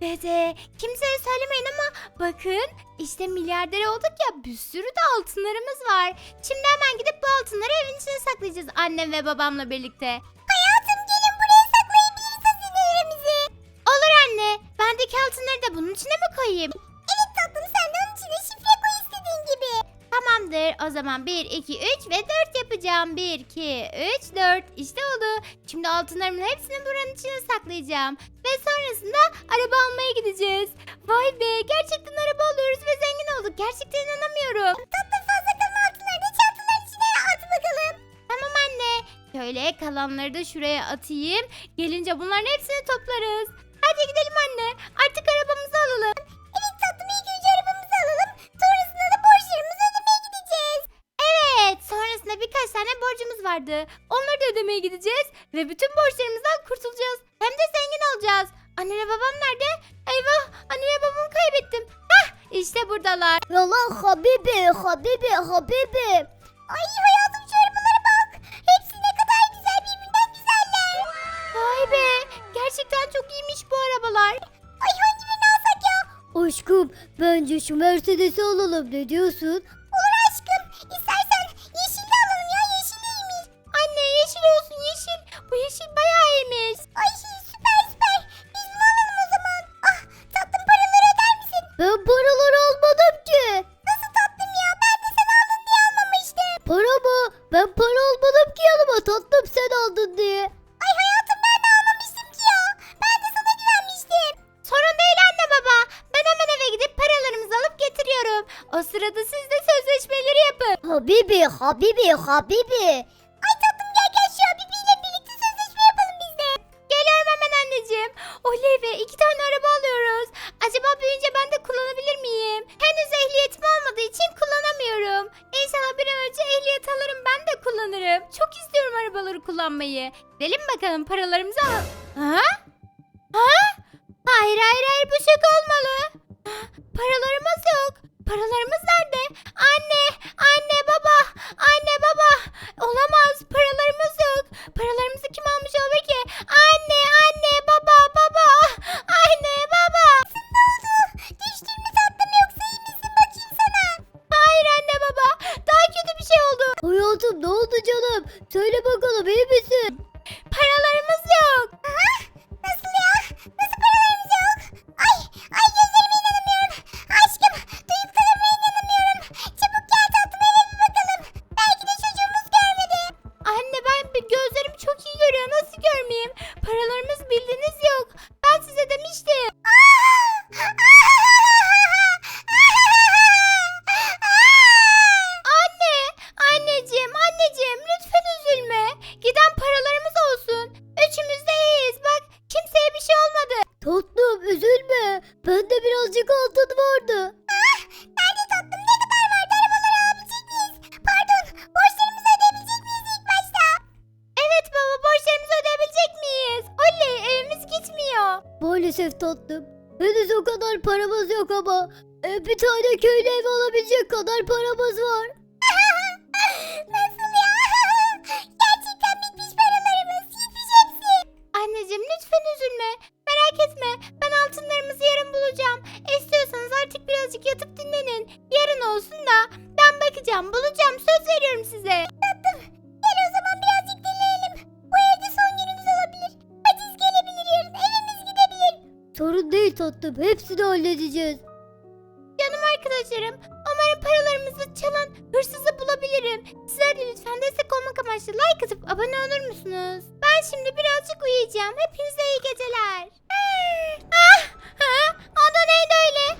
ya? Ve de kimseye söylemeyin ama bakın işte milyarder olduk ya bir sürü de altınlarımız var. Şimdi hemen gidip bu altınları evin içine saklayacağız annem ve babamla birlikte. Hayatım gelin buraya saklayabiliriz hazinelerimizi. Olur anne. Bendeki altınları da bunun içine mi koyayım? Evet tatlım sen de onun içine şifre koy istediğin gibi. Tamamdır. O zaman 1, 2, 3 ve 4 yapacağım. 1, 2, 3, 4. İşte oldu. Şimdi altınlarımın hepsini buranın içine saklayacağım. Ve sonrasında araba almaya gideceğiz. Vay be gerçekten araba alıyoruz ve zengin olduk. Gerçekten inanamıyorum. Tatlı fazla kalan altınları da içine at bakalım. Tamam anne. Şöyle kalanları da şuraya atayım. Gelince bunların hepsini toplarız. Hadi gidelim anne. Artık arabamızı alalım. Evet tatlım arabamızı alalım. Sonrasında da borçlarımızı ödemeye gideceğiz. Evet. Sonrasında birkaç tane borcumuz vardı. Ödemeye gideceğiz. Ve bütün borçlarımızdan kurtulacağız. Hem de zengin olacağız. Anne ve babam nerede? Eyvah. Anne ve babamı kaybettim. Hah. işte buradalar. Yalan Habibi, Habibi, Habibi. Ay hayatım şu arabalara bak. Hepsi ne kadar güzel birbirinden güzeller. Vay be. Gerçekten çok iyiymiş bu arabalar. Ay hangi birini alsak ya? Aşkım bence şu Mercedes'i alalım ne diyorsun? Habibi, Habibi. Ay tatlım gel gel şu abiyle birlikte sözleşme yapalım biz de. Geliyorum hemen anneciğim. Oley be iki tane araba alıyoruz. Acaba büyüyünce ben de kullanabilir miyim? Henüz ehliyetim olmadığı için kullanamıyorum. İnşallah bir an önce ehliyet alırım ben de kullanırım. Çok istiyorum arabaları kullanmayı. Gidelim bakalım paralarımızı al. Maalesef tatlım. Henüz o kadar paramız yok ama e, bir tane köylü ev alabilecek kadar paramız var. Nasıl ya? Gerçekten bitmiş paralarımız gitmiş hepsi. Anneciğim lütfen üzülme. Merak etme ben altınlarımızı yarın bulacağım. İstiyorsanız artık birazcık yatıp dinlenin. Yarın olsun da ben bakacağım bulacağım söz veriyorum size. Tatlım. Hepsini halledeceğiz. Canım arkadaşlarım, umarım paralarımızı çalan hırsızı bulabilirim. Sizler de lütfen destek olmak amaçlı like atıp abone olur musunuz? Ben şimdi birazcık uyuyacağım. Hepinize iyi geceler. Ah! Ha? O da neydi öyle?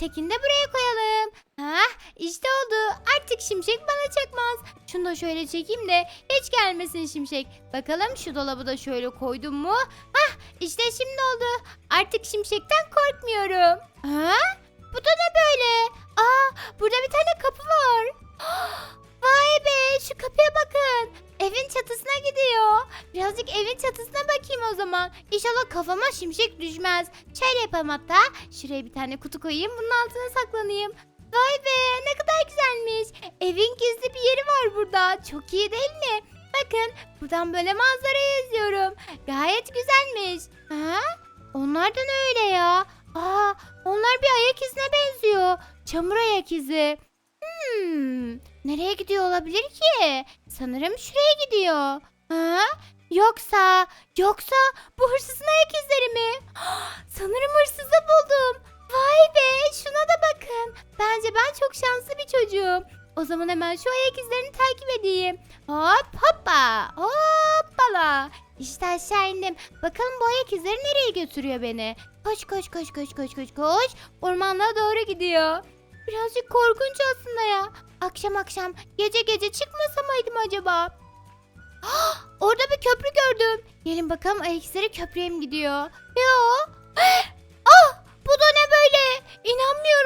Tekini de buraya koyalım. Hah işte oldu. Artık şimşek bana çakmaz. Şunu da şöyle çekeyim de geç gelmesin şimşek. Bakalım şu dolabı da şöyle koydum mu? Hah işte şimdi oldu. Artık şimşekten korkmuyorum. Ha? Bu da ne böyle? Aa burada bir tane kapı var. Vay be şu kapıya bakın. Evin çatısına gidiyor. Birazcık evin çatısına bakayım o zaman. İnşallah kafama şimşek düşmez. Şöyle yapalım hatta. Şuraya bir tane kutu koyayım. Bunun altına saklanayım. Vay be ne kadar güzelmiş. Evin gizli bir yeri var burada. Çok iyi değil mi? Bakın buradan böyle manzara yazıyorum. Gayet güzelmiş. Ha? Onlar da öyle ya. Aa, onlar bir ayak izine benziyor. Çamur ayak izi. Hmm nereye gidiyor olabilir ki? Sanırım şuraya gidiyor. Ha? Yoksa, yoksa bu hırsızın ayak izleri mi? Sanırım hırsızı buldum. Vay be, şuna da bakın. Bence ben çok şanslı bir çocuğum. O zaman hemen şu ayak izlerini takip edeyim. Hop hoppa, hoppala. İşte aşağı indim. Bakalım bu ayak izleri nereye götürüyor beni? Koş koş koş koş koş koş koş. Ormanlığa doğru gidiyor. Birazcık korkunç aslında ya. Akşam akşam gece gece çıkmasa mıydım acaba? Ah, Orada bir köprü gördüm. Gelin bakalım ayak izleri köprüye mi gidiyor? Yo. Ah bu da ne böyle? İnanmıyorum.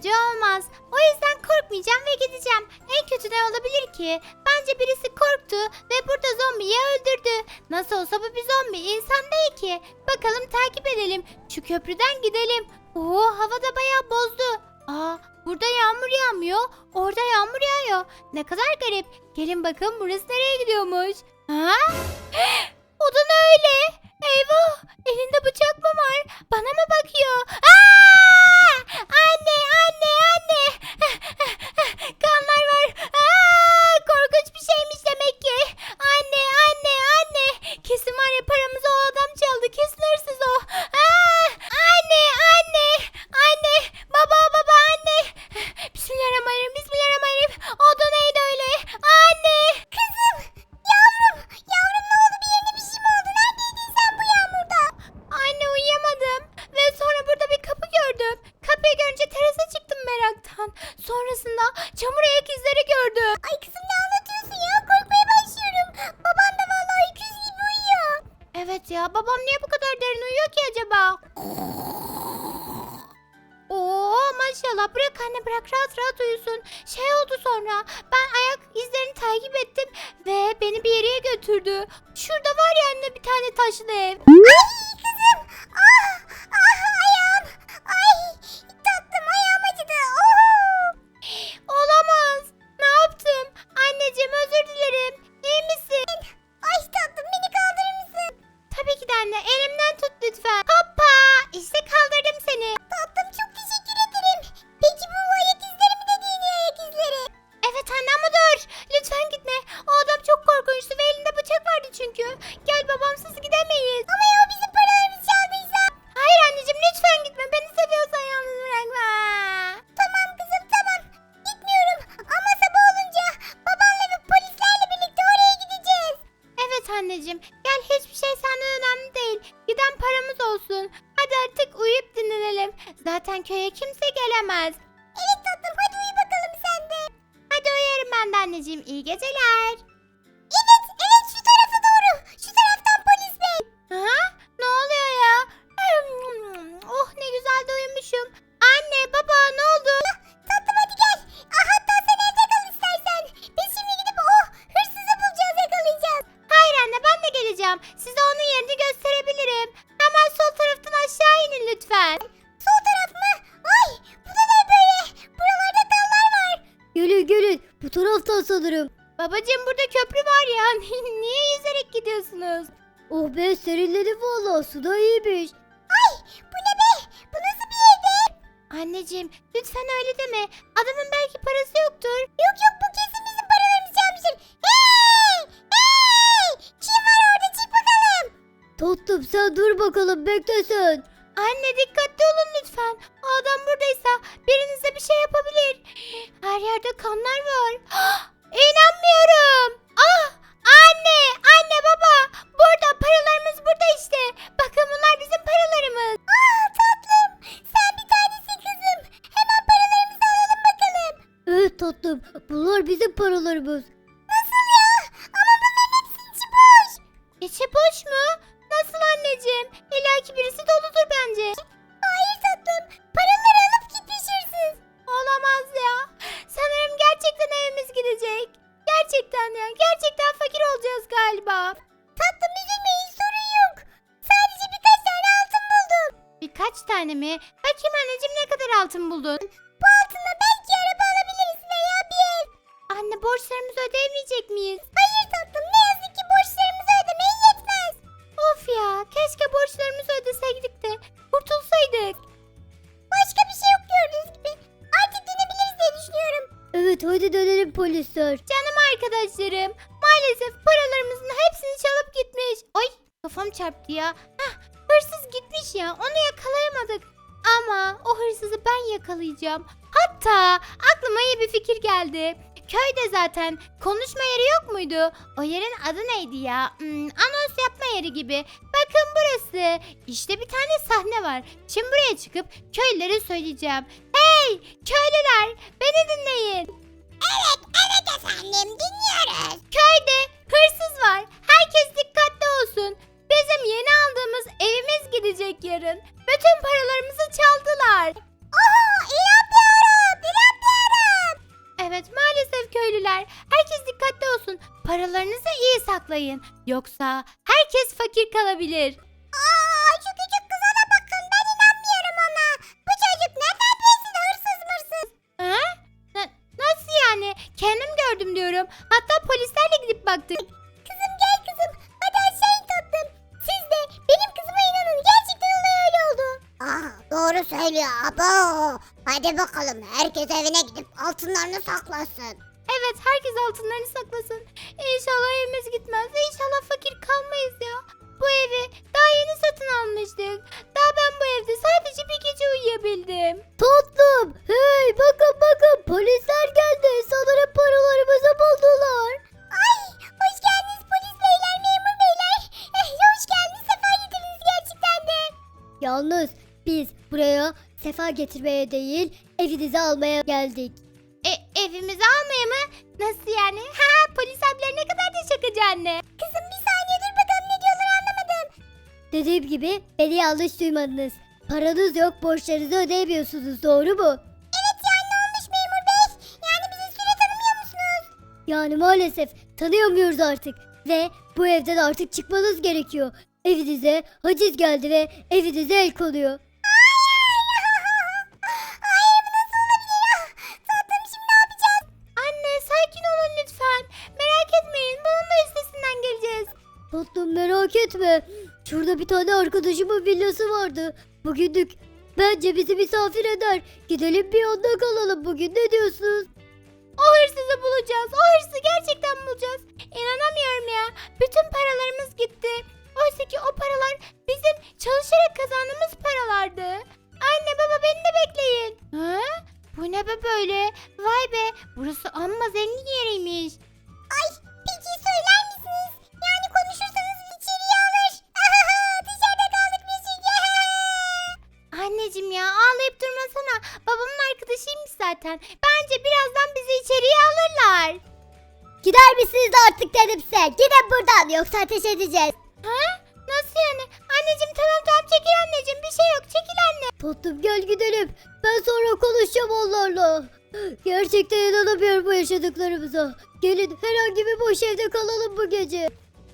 Çocuğu olmaz. O yüzden korkmayacağım ve gideceğim. En kötü ne olabilir ki? Bence birisi korktu ve burada zombiyi öldürdü. Nasıl olsa bu bir zombi insan değil ki. Bakalım takip edelim. Şu köprüden gidelim. Oo havada bayağı bozdu. Aa burada yağmur yağmıyor. Orada yağmur yağıyor. Ne kadar garip. Gelin bakın burası nereye gidiyormuş. Ha? O da ne öyle? Eyvah! Elinde bıçak mı var? Bana mı bakıyor? Aa! Taşlı ev. Ay İyi geceler. Evet evet şu tarafa doğru. Şu taraftan polis bey. Ha? Ne oluyor ya? Oh ne güzel de uyumuşum. Anne baba ne oldu? Tatlım hadi gel. Ah, hatta sen evde kal istersen. Biz şimdi gidip o hırsızı bulacağız yakalayacağız. Hayır anne ben de geleceğim. Size onun yerini gösterebilirim. Hemen sol taraftan aşağı inin lütfen. Sol taraf mı? Ay bu da ne böyle? Buralarda dallar var. Gelin gelin bu taraftan sanırım. Babacığım burada köprü var ya. Niye yüzerek gidiyorsunuz? Oh be serinledim valla su da iyiymiş. Ay bu ne be? Bu nasıl bir evde? Anneciğim lütfen öyle deme. Adamın belki parası yoktur. Yok yok bu kesin bizim paralarımızı çalmıştır. Hey! Hey! Kim var orada çık bakalım. Tatlım sen dur bakalım bekle sen. Anne dikkatli olun lütfen. O adam buradaysa birinize bir şey yapabilir. Her yerde kanlar var. Mi? Bakayım anneciğim ne kadar altın buldun? Bu altınla belki araba alabiliriz veya bir ev. Anne borçlarımızı ödeyemeyecek miyiz? Hayır tatlım ne yazık ki borçlarımızı ödemeye yetmez. Of ya keşke borçlarımızı ödeseydik de kurtulsaydık. Başka bir şey yok gördüğünüz gibi. Artık dönebiliriz diye düşünüyorum. Evet hadi dönelim polisler. Canım arkadaşlarım maalesef paralarımızın hepsini çalıp gitmiş. Ay kafam çarptı ya. Heh, hırsız gitmiş ya onu yakalayamadık. Ama o hırsızı ben yakalayacağım. Hatta aklıma iyi bir fikir geldi. Köyde zaten konuşma yeri yok muydu? O yerin adı neydi ya? Hmm, anons yapma yeri gibi. Bakın burası. İşte bir tane sahne var. Şimdi buraya çıkıp köylere söyleyeceğim. Hey köylüler beni dinleyin. Evet, evet efendim dinliyoruz. Köyde hırsız var. Herkes dikkatli olsun. Bizim yeni aldığımız evimiz gidecek yarın. Bütün paralarımızı çaldılar. Aha, inanmıyorum, inanmıyorum. Evet, maalesef köylüler. Herkes dikkatli olsun. Paralarınızı iyi saklayın. Yoksa herkes fakir kalabilir. Aa, şu küçük kıza bakın. Ben inanmıyorum ona. Bu çocuk ne terbiyesiz hırsız mırsız. He? Na- nasıl yani? Kendim gördüm diyorum. Hatta polislerle gidip baktık. Oldu. Ah doğru söylüyor abo. Hadi bakalım herkes evine gidip altınlarını saklasın. Evet herkes altınlarını saklasın. İnşallah evimiz gitmez. İnşallah fakir kalmayız ya. Bu evi daha yeni satın almıştık. Daha ben bu evde sadece bir gece uyuyabildim. Tatlım. Hey bakın bakın polisler geldi. Sanırım paralarımızı buldular. Ay hoş geldiniz polis beyler, memur beyler. Eh, hoş geldiniz, sefa getirdiniz gerçekten de. Yalnız biz buraya sefa getirmeye değil evinizi almaya geldik. E, evimizi almaya mı? Nasıl yani? Ha polis abiler ne kadar da şakacı anne. Kızım bir saniye dur bakalım ne diyorlar anlamadım. Dediğim gibi beni yanlış duymadınız. Paranız yok borçlarınızı ödeyemiyorsunuz doğru mu? Evet yani ne olmuş memur bey? Yani bizi süre tanımıyor musunuz? Yani maalesef tanıyamıyoruz artık. Ve bu evden artık çıkmanız gerekiyor. Evinize haciz geldi ve evinize el konuyor. Etme. Şurada bir tane arkadaşımın villası vardı. Bugünlük bence bizi misafir eder. Gidelim bir anda kalalım bugün ne diyorsunuz? O hırsızı bulacağız. O hırsızı gerçekten bulacağız. İnanamıyorum ya. Bütün paralarımız gitti. Oysa ki o paralar bizim çalışarak kazandığımız paralardı. Anne baba beni de bekleyin. Ha? Bu ne be böyle? Vay be burası amma zengin yeriymiş. zaten. Bence birazdan bizi içeriye alırlar. Gider misiniz artık dedim size. Gidin buradan yoksa ateş edeceğiz. Ha? Nasıl yani? Anneciğim tamam tamam çekil anneciğim. Bir şey yok çekil anne. Tatlım gel gidelim. Ben sonra konuşacağım onlarla. Gerçekten inanamıyorum bu yaşadıklarımıza. Gelin herhangi bir boş evde kalalım bu gece.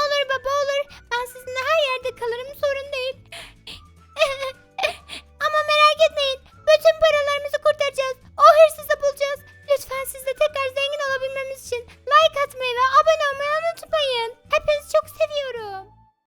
Olur baba olur. Ben sizinle her yerde kalırım sorun değil. Ama merak etmeyin. Bütün paralarımızı kurtaracağız. O hırsızı bulacağız. Lütfen siz de tekrar zengin olabilmemiz için like atmayı ve abone olmayı unutmayın. Hepinizi çok seviyorum.